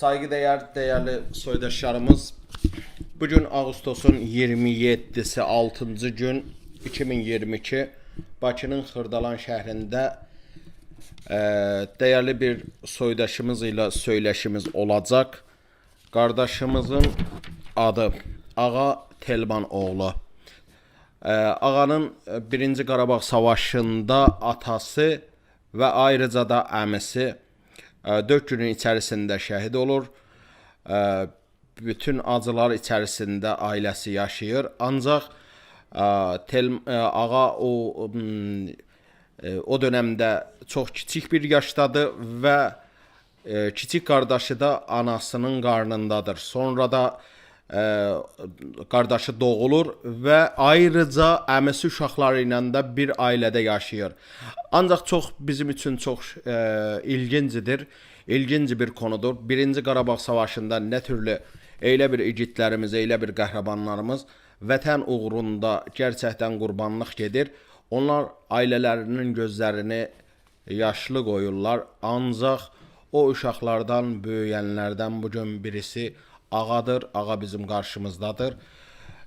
Saygıdeğer değerli soydaşlarımız bugün Ağustos'un 27'si 6. gün 2022 Bakının Xırdalan şehrinde e, değerli bir soydaşımız ile söyleşimiz olacak. Kardeşimizin adı Ağa Telman oğlu. Ee, ağanın e, birinci Qarabağ savaşında atası və ayrıca da əmisi 4 günün içərisində şəhid olur. Ee, bütün acılar içərisində ailəsi yaşayır. Ancaq e, tel, e, ağa o e, o dönemdə çox kiçik bir yaşdadır və kiçik qardaşı da anasının qarnındadır. Sonra da qardaşı doğulur və ayrıca əmisi uşaqları ilə də bir ailədə yaşayır. Ancaq çox bizim üçün çox e, ilgincidir. İlginci bir konudur. Birinci Qarabağ savaşında nə türlü elə bir igidlərimiz, elə bir qəhrəmanlarımız vətən uğrunda gerçəkdən qurbanlıq gedir. Onlar ailələrinin gözlərini yaşlı qoyurlar. Ancaq o uşaqlardan böyüyənlərdən bu gün birisi ağadır. Ağa bizim qarşımızdadır.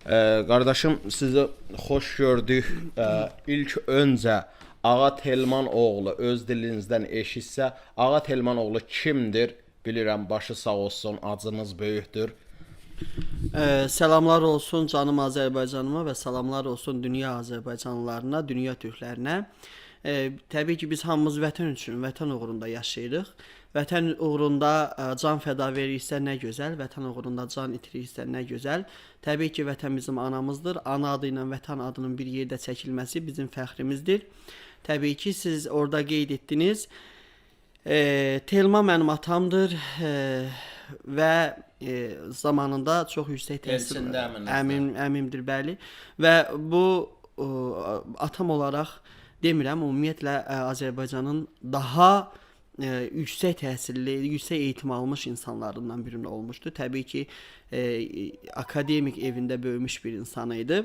Ee, kardeşim sizi hoş gördük. Ee, ilk önce Ağa Telman oğlu öz dilinizdən eşitsə, Ağa Telman oğlu kimdir? Bilirəm başı sağ olsun, acınız böyükdür. Ee, selamlar olsun canım Azərbaycanıma və salamlar olsun dünya Azərbaycanlılarına, dünya türklərinə. Ee, təbii ki biz hamımız vətən üçün, vətən uğrunda yaşayırıq. Vətən uğrunda ə, can fəda veririksə nə gözəl, vətən uğrunda can itiririksə nə gözəl. Təbii ki vətən bizim anamızdır. Ana adı ilə vətən adının bir yerdə çəkilməsi bizim fəxrimizdir. Təbii ki siz orada qeyd etdiniz. E, Telma mənim atamdır e, və e, zamanında çox yüksək təhsil əmim əmimdir bəli və bu e, atam olaraq demirəm ümumiyyətlə e, Azərbaycanın daha e, yüksək təhsilli, yüksək eğitim almış insanlarından biri olmuşdu. Təbii ki, e, akademik evində böyümüş bir insan idi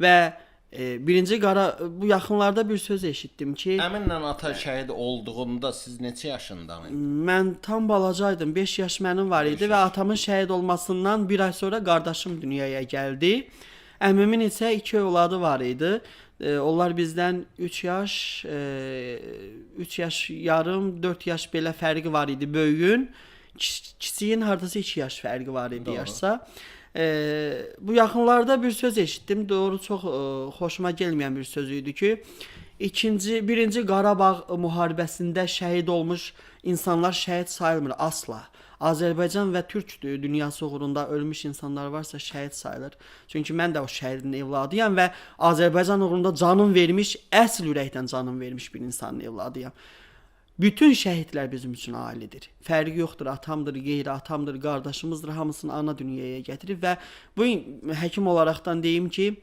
və e, birinci qara bu yaxınlarda bir söz eşitdim ki, Əminlə ata şəhid olduğunda siz neçə yaşındaydınız? Mən tam balacaydım. 5 yaş mənim var idi və atamın şəhid olmasından bir ay sonra qardaşım dünyaya gəldi. Əmimin isə 2 övladı var idi. E, onlar bizdən 3 yaş, 3 yaş yarım, 4 yaş belə fərqi var idi böyüyün. Kiç- Kiçiyin hardasa 2 yaş fərqi var idi Doğru. yaşsa. E, bu yaxınlarda bir söz eşitdim. Doğru çox e, xoşuma gəlməyən bir söz idi ki, İkinci, birinci Qarabağ müharibəsində şəhid olmuş insanlar şəhid sayılmır asla. Azərbaycan və Türk dü- dünyası uğrunda ölmüş insanlar varsa şəhid sayılır. Çünki mən də o şəhidin evladıyam və Azərbaycan uğrunda canım vermiş, əsl ürəkdən canım vermiş bir insanın evladıyam. Bütün şəhidlər bizim üçün ailədir. Fərqi yoxdur, atamdır, qeyri-atamdır, qardaşımızdır, hamısını ana dünyaya gətirib və bu həkim olaraqdan deyim ki,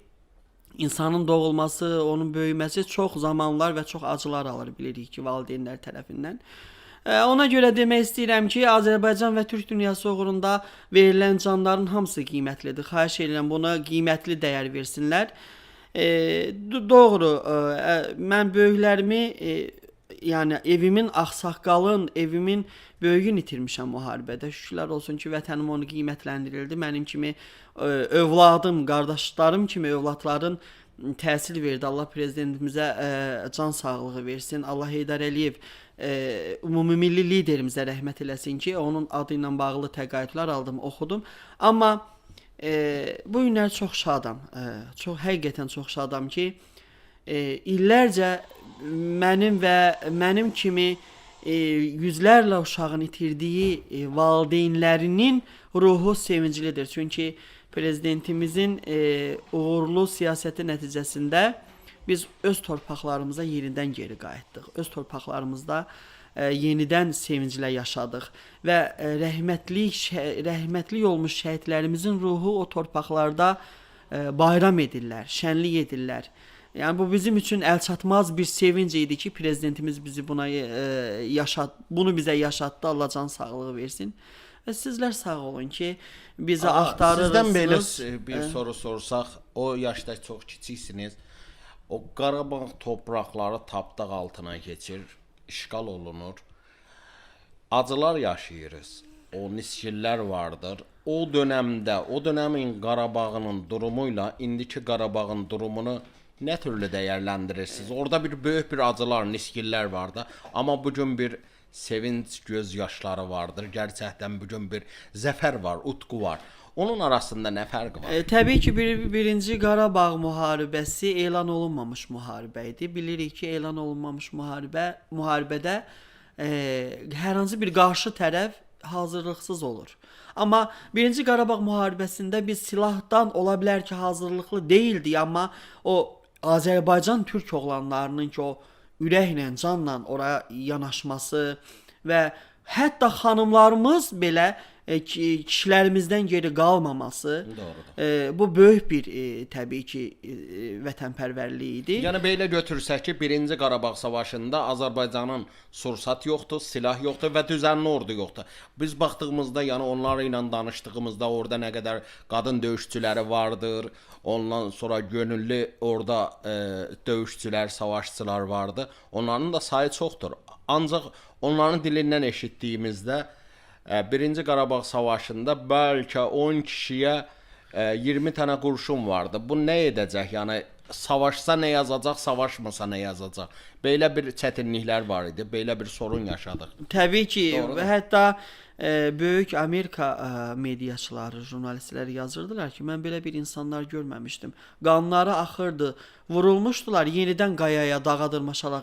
İnsanın doğulması, onun böyüməsi çox zamanlar və çox acılar alır bilirik ki, valideynlər tərəfindən. E, Ona görə demək istəyirəm ki, Azərbaycan və Türk dünyası uğrunda verilən canların hamısı qiymətlidir. Xahiş edirəm buna qiymətli dəyər versinlər. E, do- doğru, e, e, mən böyüklərimi e, yəni evimin ağsaqqalın, evimin böyüyün itirmişəm müharibədə. Şükürlər olsun ki, vətənim onu qiymətləndirildi. Mənim kimi ə, övladım, qardaşlarım kimi övladların təsir verdi. Allah prezidentimizə ə, can sağlığı versin. Allah Heydər Əliyev ə, ümumilli liderimizə rəhmət eləsin ki, onun adı ilə bağlı təqaüdlər aldım, oxudum. Amma e, bu günlər çox şadam. E, çox həqiqətən çox şadam ki, e, illərcə mənim və mənim kimi e, yüzlərlə uşağın itirdiyi e, valideynlərinin ruhu sevinclidir. Çünki prezidentimizin e, uğurlu siyasəti nəticəsində biz öz torpaqlarımıza yenidən geri qayıtdıq. Öz torpaqlarımızda e, yenidən sevinclə yaşadıq və e, rəhmətli rəhmətli olmuş şəhidlərimizin ruhu o torpaqlarda e, bayram edirlər, şənlik edirlər. Yəni bu bizim üçün əlçatmaz bir sevinc idi ki, prezidentimiz bizi buna e, yaşat, bunu bizə yaşatdı. Allah can sağlığı versin. Və sizlər sağ olun ki, bizi Ağa, axtarırsınız. Sizdən belə bir E, soru sorsaq, o yaşda çox kiçiksiniz. O Qarabağ torpaqları tapdaq altına keçir, işğal olunur. Acılar yaşayırız. o nisgillər vardır. O dövrdə, o dövrün Qarabağının durumuyla indiki Qarabağın durumunu nə türlü dəyərləndirirsiniz? Orada bir böyük bir acılar, nisgillər var da, amma bu gün bir sevinç göz yaşları vardır. Gerçəkdən bu gün bir zəfər var, utku var. Onun arasında nə fərq var? E, təbii ki, bir, birinci Qarabağ müharibəsi elan olunmamış müharibə idi. Bilirik ki, elan olunmamış müharibə müharibədə e, hər hansı bir qarşı tərəf hazırlıqsız olur. Amma birinci Qarabağ müharibəsində biz silahdan ola bilər ki, hazırlıqlı değildik, amma o Azərbaycan türk oğlanlarının ki o ürəklə, canla oraya yanaşması və hətta xanımlarımız belə e, kişilərimizdən geri qalmaması Doğrudur. e, bu böyük bir e, təbii ki e, vətənpərvərliyi idi. Yəni belə götürsək ki, 1-ci Qarabağ savaşında Azərbaycanın sursat yoxdur, silah yoxdur və düzənli ordu yoxdur. Biz baxdığımızda, yəni onlarla ilə danışdığımızda orada nə qədər qadın döyüşçüləri vardır. Ondan sonra gönüllü orada e, döyüşçülər, savaşçılar vardı. Onların da sayı çoxdur. Ancaq onların dilindən eşitdiyimizdə e, 1-ci Qarabağ savaşında bəlkə 10 kişiyə e, 20 tane kurşun vardı. Bu ne edecek? Yani savaşsa ne yazacak, savaşmasa ne yazacak? Böyle bir çetinlikler var idi. Böyle bir sorun yaşadık. Təbii ki, Doğrudur. hətta e, böyük Amerika e, mediaçıları, jurnalistləri yazırdılar ki, mən belə bir insanlar görməmişdim. Qanları axırdı, vurulmuşdular, yenidən qayaya, dağa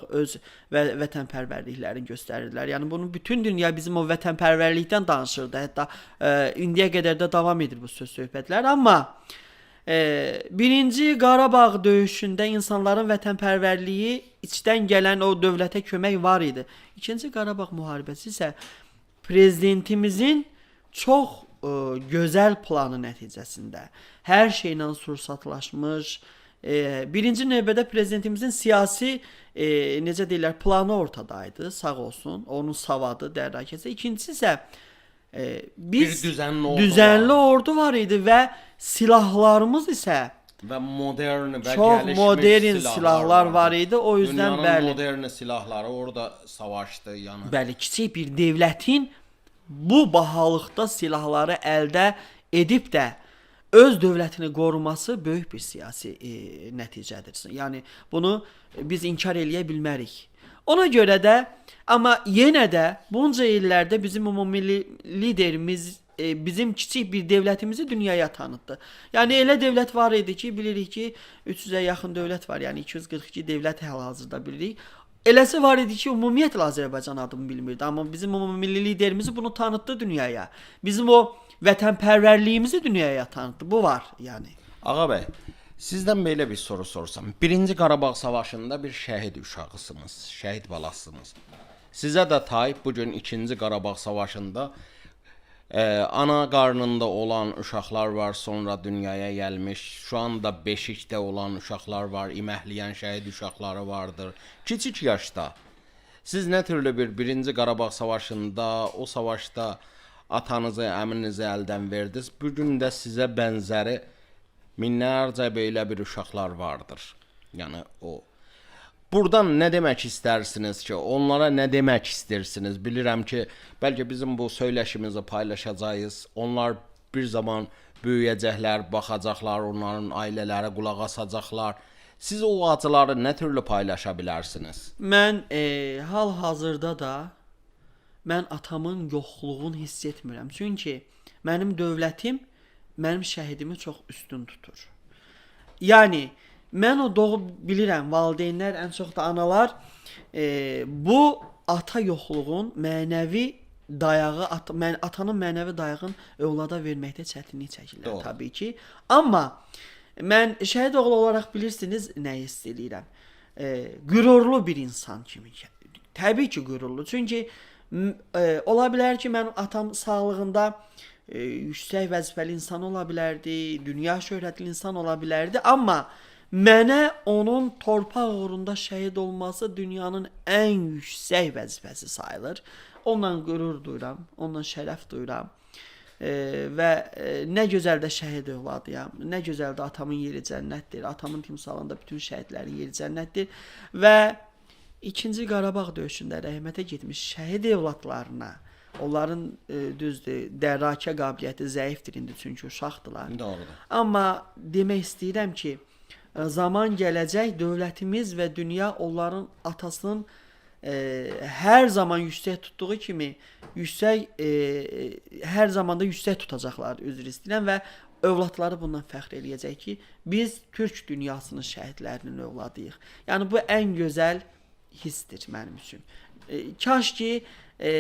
öz və vətənpərvərliklərini göstərirdilər. Yəni bunu bütün dünya bizim o vətənpərvərlikdən danışırdı. Hətta e, indiyə qədər də davam edir bu söz söhbətlər, amma Ee, birinci Qarabağ döyüşündə insanların vətənpərvərliyi içdən gələn o dövlətə kömək var idi. İkinci Qarabağ müharibəsi isə prezidentimizin çox ə, gözəl planı nəticəsində hər şeylə sursatlaşmış, e, birinci növbədə prezidentimizin siyasi e, necə deyirlər planı ortadaydı, sağ olsun. Onun savadı, dərrakəsi. İkincisi isə e, biz Bir düzənli ordu düzənli ordu var idi və silahlarımız isə Ve modern ve Çok modern silahlar var idi. O yüzden Dünyanın bəli. modern silahları orada savaştı yani. bəli kiçik bir dövlətin bu bahalıqda silahları əldə edib də öz dövlətini qoruması böyük bir siyasi e, nəticədir. Yəni bunu biz inkar eləyə bilmərik. Ona görə də amma yenə də bunca illərdə bizim ümumi liderimiz e, bizim kiçik bir dövlətimizi dünyaya tanıtdı. Yəni elə dövlət var idi ki, bilirik ki, 300-ə yaxın dövlət var. Yəni 242 dövlət hal-hazırda bilirik. Eləsi var idi ki, ümumiyyətlə Azərbaycan adını bilmirdi, amma bizim ümumilli liderimiz bunu tanıtdı dünyaya. Bizim o vətənpərvərliyimizi dünyaya tanıtdı. Bu var, yəni. Ağa bey, sizden böyle bir soru sorsam. Birinci Qarabağ savaşında bir şəhid uşağısınız, şəhid balasısınız. Sizə də Tayyip bugün ikinci Qarabağ savaşında e, ana qarnında olan uşaqlar var, sonra dünyaya gəlmiş, şu anda beşikdə olan uşaqlar var, iməhləyən şəhid uşaqları vardır. Kiçik yaşda. Siz nə türlü bir birinci Qarabağ savaşında, o savaşda atanızı, əminizi əldən verdiniz. Bu gün də sizə bənzəri minlərcə bir uşaqlar vardır. Yəni o Buradan nə demək istərsiniz ki, onlara nə demək istəyirsiniz? Bilirəm ki, bəlkə bizim bu söyləşimizi paylaşacağız. Onlar bir zaman böyüyəcəklər, baxacaqlar, onların ailələri qulaq asacaqlar. Siz o acıları nə türlü paylaşa bilərsiniz? Mən e, hal-hazırda da mən atamın yoxluğunu hiss etmirəm. Çünki mənim dövlətim mənim şəhidimi çox üstün tutur. Yəni mən o doğub bilirəm, valideynlər, ən çox da analar e, bu ata yoxluğun mənəvi dayağı, at, mən, atanın mənəvi dayağın övlada verməkdə çətinlik çəkirlər Doğru. təbii ki. Amma mən şəhid oğlu olaraq bilirsiniz nə hiss eləyirəm. E, qürurlu bir insan kimi. Təbii ki, qürurlu. Çünki e, ola bilər ki, mən atam sağlığında e, yüksək vəzifəli insan ola bilərdi, dünya şöhrətli insan ola bilərdi, amma mənə onun torpaq uğrunda şəhid olması dünyanın ən yüksək vəzifəsi sayılır. Ondan qürur duyuram, ondan şərəf duyuram. E, və e, nə gözəl də şəhid övladıyam. Nə gözəl də atamın yeri cənnətdir. Atamın timsalında bütün şəhidlərin yeri cənnətdir və İkinci Qarabağ döyüşündə rəhmətə getmiş şəhid övladlarına onların e, düzdür, dərrakə qabiliyyəti zəifdir indi çünki uşaqdılar. Doğrudur. Amma demək istəyirəm ki, zaman gələcək dövlətimiz və dünya onların atasının e, hər zaman yüksək tutduğu kimi yüksək e, hər zamanda yüksək tutacaqlar üzr istəyirəm və övladları bundan fəxr eləyəcək ki, biz türk dünyasının şəhidlərinin övladıyıq. Yəni bu ən gözəl hissdir mənim üçün. E, kaş ki e,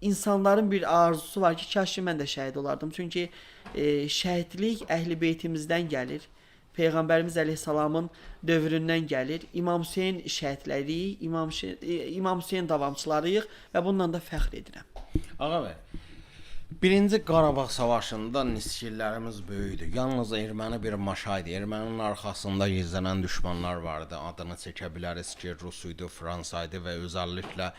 insanların bir arzusu var ki, kaş ki mən də şəhid olardım. Çünki e, şəhidlik əhli beytimizdən gəlir. Peyğəmbərimiz əleyhissalamın dövründən gəlir. İmam Hüseyn şəhidləri, İmam Hüseyn, e, İmam Hüseyn davamçılarıyıq və bununla da fəxr edirəm. Ağa bəy. Birinci Qarabağ savaşında nisçilərimiz böyüdü. Yalnız erməni bir maşa idi. Erməninin arxasında gizlənən düşmanlar vardı. Adını çəkə biləriz ki, Rus idi, Fransa idi və özəlliklə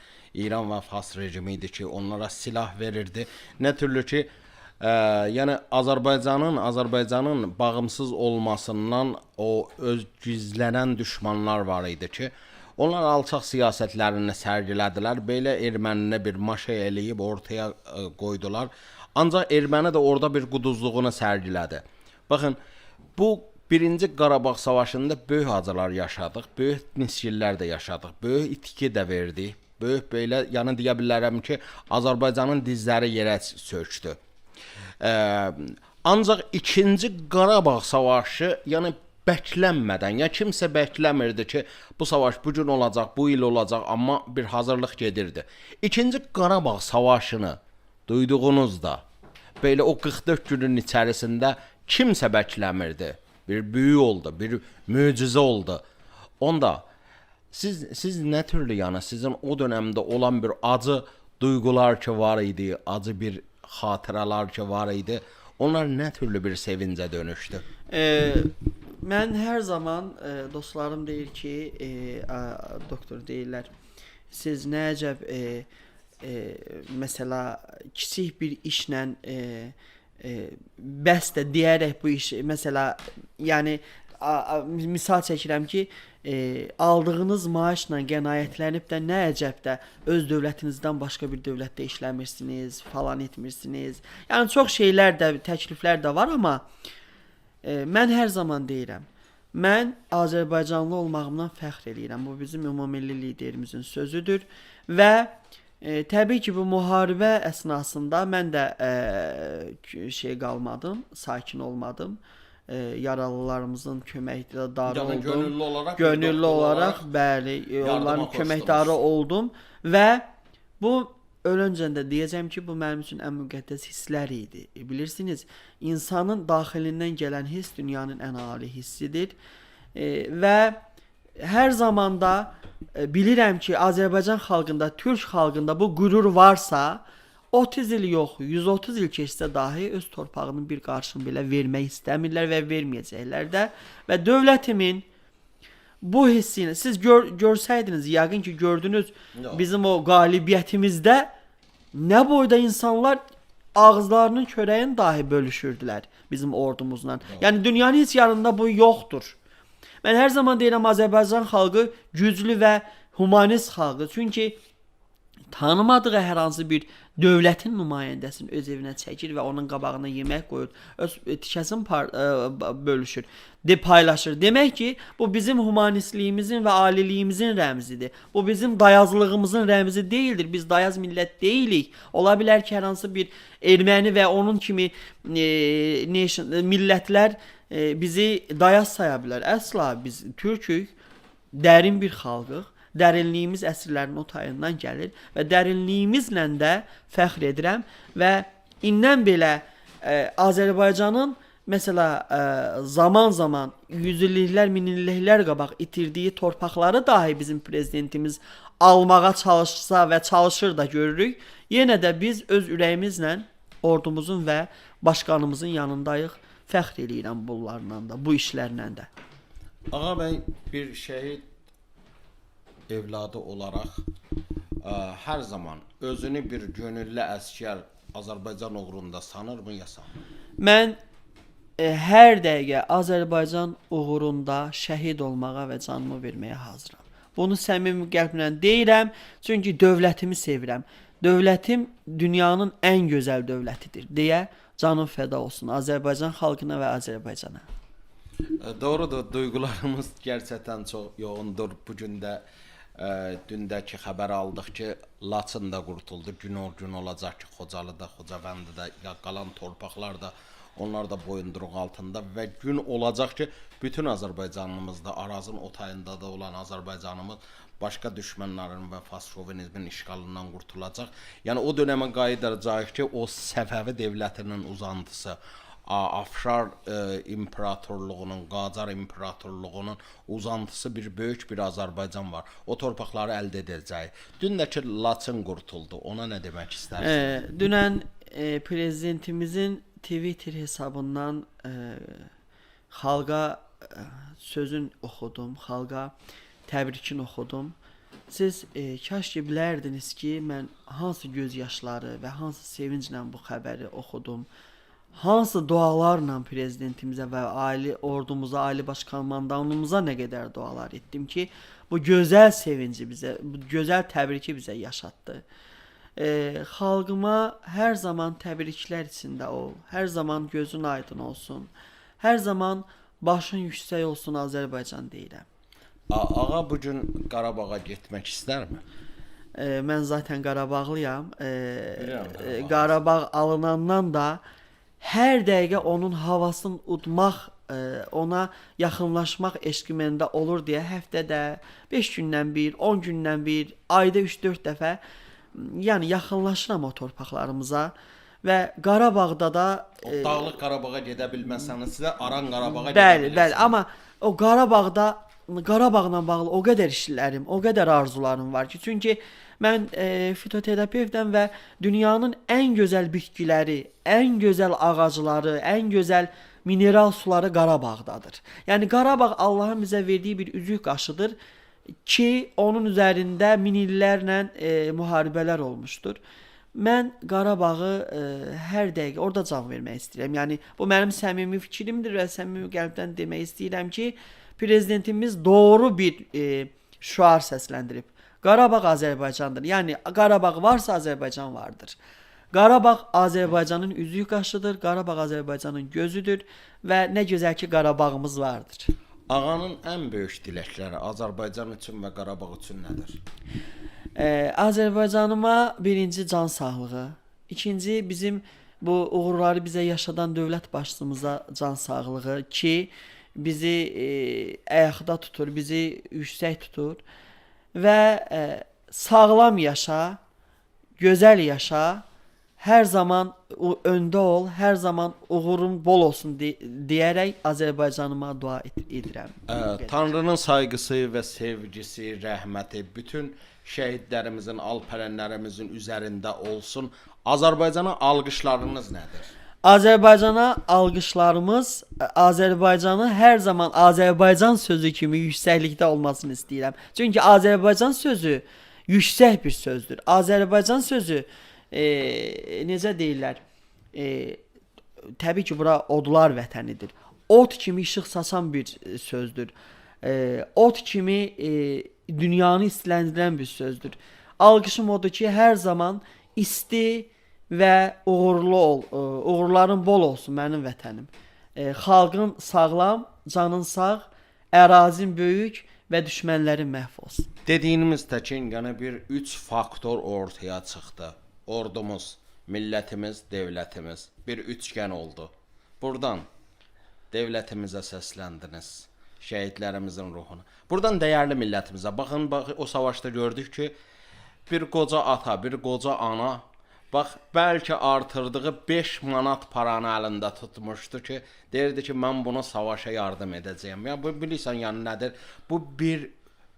İran və Fars rejimi idi ki, onlara silah verirdi. Nə türlü ki, ə, yəni Azərbaycanın Azərbaycanın bağımsız olmasından o öz gizlənən düşmanlar var idi ki, Onlar alçaq siyasətlərini sərgilədilər. Belə erməninə bir maşa eləyib ortaya ə, qoydular. Ancaq erməni də orada bir quduzluğunu sərgilədi. Baxın, bu birinci Qarabağ savaşında böyük acılar yaşadıq, böyük nisgillər də yaşadıq, böyük itki də verdik. Böyük belə, yəni deyə bilərəm ki, Azərbaycanın dizləri yerə sökdü. Ancaq ikinci Qarabağ savaşı, yəni bəklənmədən, ya kimsə bəkləmirdi ki, bu savaş bu gün olacaq, bu il olacaq, amma bir hazırlıq gedirdi. İkinci Qarabağ savaşını duyduğunuzda belə o 44 günün içərisində kimsə bəkləmirdi. Bir böyük oldu, bir möcüzə oldu. Onda siz siz nə türlü yəni sizin o dövrdə olan bir acı duyğular ki var idi, acı bir ki var idi. Onlar nə türlü bir sevincə dönüşdü? E, mən hər zaman e, dostlarım deyir ki, e, a, doktor deyirlər, siz nə əcəb e, e, məsələ kiçik bir işlə e, e, bəs də deyərək bu iş məsələ yəni misal çəkirəm ki, e, aldığınız maaşla qənaətlənib də nə əcəb də öz dövlətinizdən başqa bir dövlətdə işləmirsiniz, falan etmirsiniz. Yəni çox şeylər də, təkliflər də var, amma e, mən hər zaman deyirəm. Mən Azərbaycanlı olmağımdan fəxr eləyirəm. Bu bizim ümummilli liderimizin sözüdür və e, təbii ki, bu müharibə əsnasında mən də e, şey qalmadım, sakin olmadım. E, yaralılarımızın köməkdarı Yəni oldum. Gönüllü doktor olaraq, olaraq bəli, e, onların köməkdarı oldum və bu öləncəndə deyəcəm ki, bu mənim üçün ən müqəddəs hisslər idi. E, bilirsiniz, insanın daxilindən gələn hiss dünyanın ən ali hissidir. E, və hər zamanda e, bilirəm ki, Azərbaycan xalqında, Türk xalqında bu qürur varsa, 30 il yox, 130 il keçsə dahi öz torpağının bir qarşını belə vermək istəmirlər və verməyəcəklər də və dövlətimin bu hissini siz gör, görsəydiniz, yəqin ki, gördünüz bizim o qalibiyyətimizdə nə boyda insanlar ağızlarının körəyini dahi bölüşürdülər bizim ordumuzla. Yəni dünyanın heç yanında bu yoxdur. Mən hər zaman deyirəm Azərbaycan xalqı güclü və humanist xalqdır. Çünki tanımadığı hər hansı bir dövlətin nümayəndəsini öz evinə çəkir və onun qabağına yemək qoyur, öz e, tikəsini ə, b- bölüşür, de paylaşır. Demək ki, bu bizim humanistliyimizin və aliliyimizin rəmzidir. Bu bizim dayazlığımızın rəmzi deyildir. Biz dayaz millət deyilik. Ola bilər ki, hər hansı bir erməni və onun kimi e, nation, e, millətlər e, bizi dayaz saya bilər. Əsla biz türkük, dərin bir xalqıq. Dərinliyimiz əsrlərin o tayından gəlir və dərinliyimizlə də fəxr edirəm və indən belə ə, Azərbaycanın məsələ ə, zaman-zaman yüzilliklər, minilliklər qabaq itirdiyi torpaqları dahi bizim prezidentimiz almağa çalışsa və çalışır da görürük. Yenə də biz öz ürəyimizlə ordumuzun və başqanımızın yanındayıq. Fəxr eləyirəm bunlarla da, bu işlərlə də. Ağa bəy bir şəhid evladı olaraq ə, hər zaman özünü bir gönüllü əskər Azərbaycan uğrunda sanırmı ya sanmır? Mən e, hər dəqiqə Azərbaycan uğrunda şəhid olmağa və canımı verməyə hazıram. Bunu səmimi qəlblə deyirəm, çünki dövlətimi sevirəm. Dövlətim dünyanın ən gözəl dövlətidir deyə canım fəda olsun Azərbaycan xalqına və Azərbaycana. E, Doğrudur, duyğularımız gerçəkdən çox yoğundur. Bu gün də e, dündəki xəbər aldıq ki, Laçın da qurtuldu. Gün o gün olacaq ki, Xocalıda, Xocavəndidə, ya qalan torpaqlarda onlar da boyunduruq altında və gün olacaq ki, bütün Azərbaycanımızda, Arazın o tayında da olan Azərbaycanımız başqa düşmənlərin və fas-şovinizmin işğalından qurtulacaq. Yəni o dönəmə qayıdacaq ki, o Səfəvi dövlətinin uzantısı Afşar e, imperatorluğunun, Qacar imperatorluğunun uzantısı bir böyük bir Azərbaycan var. O torpaqları əldə edəcək. Dündəki Laçın qurtuldu. Ona nə demək istərsən? Ee, dünən e, prezidentimizin Twitter hesabından e, xalqa e, sözün oxudum, xalqa təbrikini oxudum. Siz e, kaş ki bilərdiniz ki, mən hansı göz yaşları və hansı sevinclə bu xəbəri oxudum. Hansı dualarla prezidentimizə və ali ordumuza, ali baş komandanımıza nə qədər dualar etdim ki, bu gözəl sevinci bizə, bu gözəl təbriki bizə yaşatdı. E, xalqıma hər zaman təbriklər içində ol. Hər zaman gözün aydın olsun. Hər zaman başın yüksək olsun Azərbaycan deyirəm. A- Ağa bu gün Qarabağa getmək istərmi? E, mən zaten Qarabağlıyam. E, Bilirəm, e, Qarabağ. Alınandan da hər dəqiqə onun havasını udmaq, e, ona yaxınlaşmaq eşqi məndə olur deyə həftədə 5 gündən bir, 10 gündən bir, ayda 3-4 dəfə yəni yaxınlaşıram o torpaqlarımıza və Qarabağda da O Dağlıq Qarabağa gedə bilməsəniz sizə Aran Qarabağa gedə Bəli, bəli, amma o Qarabağda Qarabağla bağlı o qədər işlərim, o qədər arzularım var ki, çünki mən e, fitoterapevtəm və dünyanın ən gözəl bitkiləri, ən gözəl ağacları, ən gözəl mineral suları Qarabağdadır. Yəni Qarabağ Allahın bizə verdiyi bir üzük qaşıdır ki, onun üzərində min illərlə e, müharibələr olmuşdur. Mən Qarabağı e, hər dəqiqə orada can vermək istəyirəm. Yəni bu mənim səmimi fikrimdir və səmimi qəlbdən demək istəyirəm ki, prezidentimiz doğru bir e, şüar səsləndirib. Qarabağ Azərbaycandır. Yəni Qarabağ varsa Azərbaycan vardır. Qarabağ Azərbaycanın üzüyü qaşıdır, Qarabağ Azərbaycanın gözüdür və nə gözəl ki Qarabağımız vardır. Ağanın ən böyük diləkləri Azərbaycan üçün və Qarabağ üçün nədir? Ee, Azərbaycanıma birinci can sağlığı, ikinci bizim bu uğurları bizə yaşadan dövlət başçımıza can sağlığı ki, bizi e, ayaqda tutur, bizi yüksək tutur və e, sağlam yaşa, gözəl yaşa, hər zaman o öndə ol, hər zaman uğurun bol olsun deyərək Azərbaycanıma dua et edirəm. Ə, Tanrının sayğısı və sevgisi, rəhməti bütün şəhidlərimizin, alpərənlərimizin üzərində olsun. Azərbaycana alqışlarınız nədir? Azərbaycana alqışlarımız ə, Azərbaycanı hər zaman Azərbaycan sözü kimi yüksəklikdə olmasını istəyirəm. Çünki Azərbaycan sözü yüksək bir sözdür. Azərbaycan sözü e, necə deyirlər? E, təbii ki, bura odlar vətənidir. Ot kimi işıq saçan bir e, sözdür. E, ot kimi e, dünyanı istiləndirən bir sözdür. Alqışım odur ki, hər zaman isti və uğurlu ol, e, uğurların bol olsun mənim vətənim. E, xalqın sağlam, canın sağ, ərazin böyük və düşmənlərin məhv olsun. Dediyimiz təkin yəni bir 3 faktor ortaya çıxdı. Ordumuz, millətimiz, dövlətimiz bir üçgən oldu. Burdan dövlətimizə səsləndiniz. Şəhidlərimizin ruhuna. Burdan dəyərli millətimizə. Baxın, bax o savaşda gördük ki, bir qoca ata, bir qoca ana bax bəlkə artırdığı 5 manat paranı əlində tutmuşdu ki, deyirdi ki, mən buna savaşa yardım edəcəyəm. Ya bu bilirsən yəni nədir? Bu bir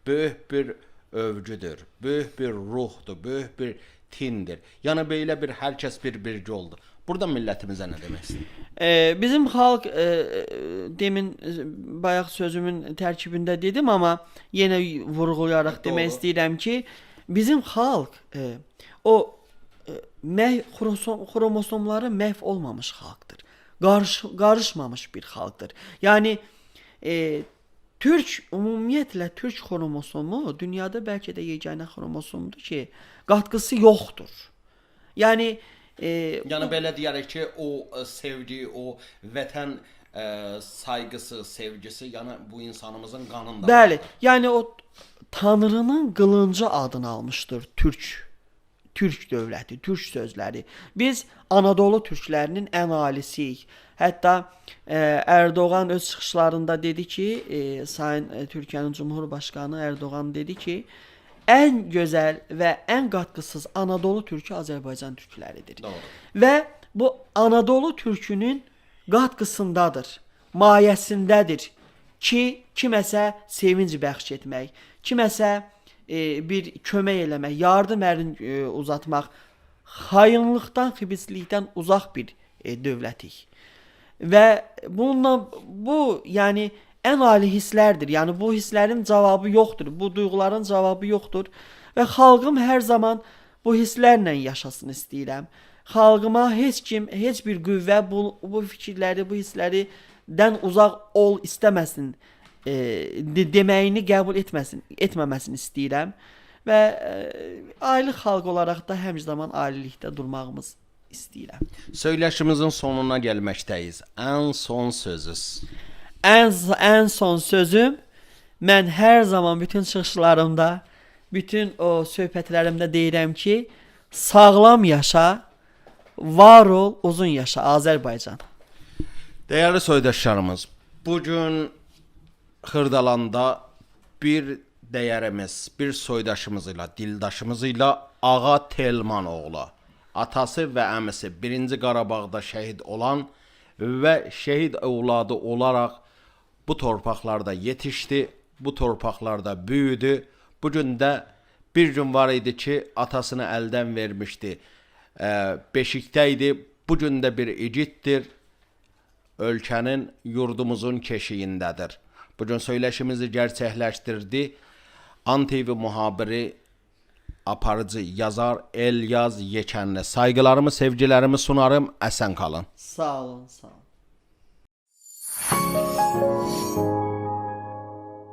böyük bir övgüdür. Böyük bir ruhdur, böyük bir tindir. Yəni belə bir hər kəs bir birgə oldu. Burada millətimizə nə demək istəyirsən? E, bizim xalq e, demin bayaq sözümün tərkibində dedim amma yenə vurğulayaraq demək istəyirəm ki, bizim xalq e, o e, məh xromosom, xromosomları məhv olmamış xalqdır. Qarış qarışmamış bir xalqdır. Yəni e, Türk ümumiyyətlə Türk xromosomu dünyada bəlkə də yeganə xromosomdur ki, qatqısı yoxdur. Yəni e, Yəni belə deyərək ki, o ə, sevgi, o vətən ə, sayğısı, sevgisi, yəni bu insanımızın qanında. Bəli, yəni o Tanrının qılıncı adını almışdır Türk. Türk dövləti, Türk sözləri. Biz Anadolu türklərinin ən alisiyik. Hətta e, Erdoğan öz çıxışlarında dedi ki, e, Sayın e, Türkiyənin Cumhurbaşqanı Erdoğan dedi ki, ən gözəl və ən qatqısız Anadolu türkü Azərbaycan türkləridir. Doğru. Və bu Anadolu türkünün qatqısındadır, mayəsindədir ki, kiməsə sevinc bəxş etmək, kiməsə e, bir kömək eləmək, yardım əlin e, uzatmaq, xainlikdən, xibislikdən uzaq bir e, dövlətik. Və bununla bu yəni ən ali hisslərdir. Yəni bu hisslərin cavabı yoxdur. Bu duyğuların cavabı yoxdur və xalqım hər zaman bu hisslərlə yaşasın istəyirəm. Xalqıma heç kim, heç bir qüvvə bu bu fikirləri, bu hissləridən uzaq ol istəməsin. E, de, deməyini qəbul etməsin, etməməsini istəyirəm və e, ali xalq olaraq da həmişə zaman alilikdə durmağımız istəyirəm. Söyləşimizin sonuna gəlməkdəyiz. Ən son sözüz. Ən ən son sözüm mən hər zaman bütün çıxışlarımda, bütün o söhbətlərimdə deyirəm ki, sağlam yaşa, var ol, uzun yaşa Azərbaycan. Dəyərli soydaşlarımız, bu gün Xırdalanda bir dəyərimiz, bir soydaşımız ilə, dildaşımız ilə Ağa Telman oğlu, atası və əmisi 1-ci Qarabağda şəhid olan və şəhid övladı olaraq bu torpaqlarda yetişdi, bu torpaqlarda büyüdü. Bu gün də bir gün var idi ki, atasını əldən vermişdi. Ə, beşikdə idi. Bu də bir igiddir ölkənin yurdumuzun keşiyindədir. Bu gün söyləşimizi gerçəkləşdirdi. ANTV muhabiri aparıcı yazar Elyaz Yekənli. Sayğılarımı, sevgilərimi sunarım. Əsən qalın. Sağ olun, sağ olun.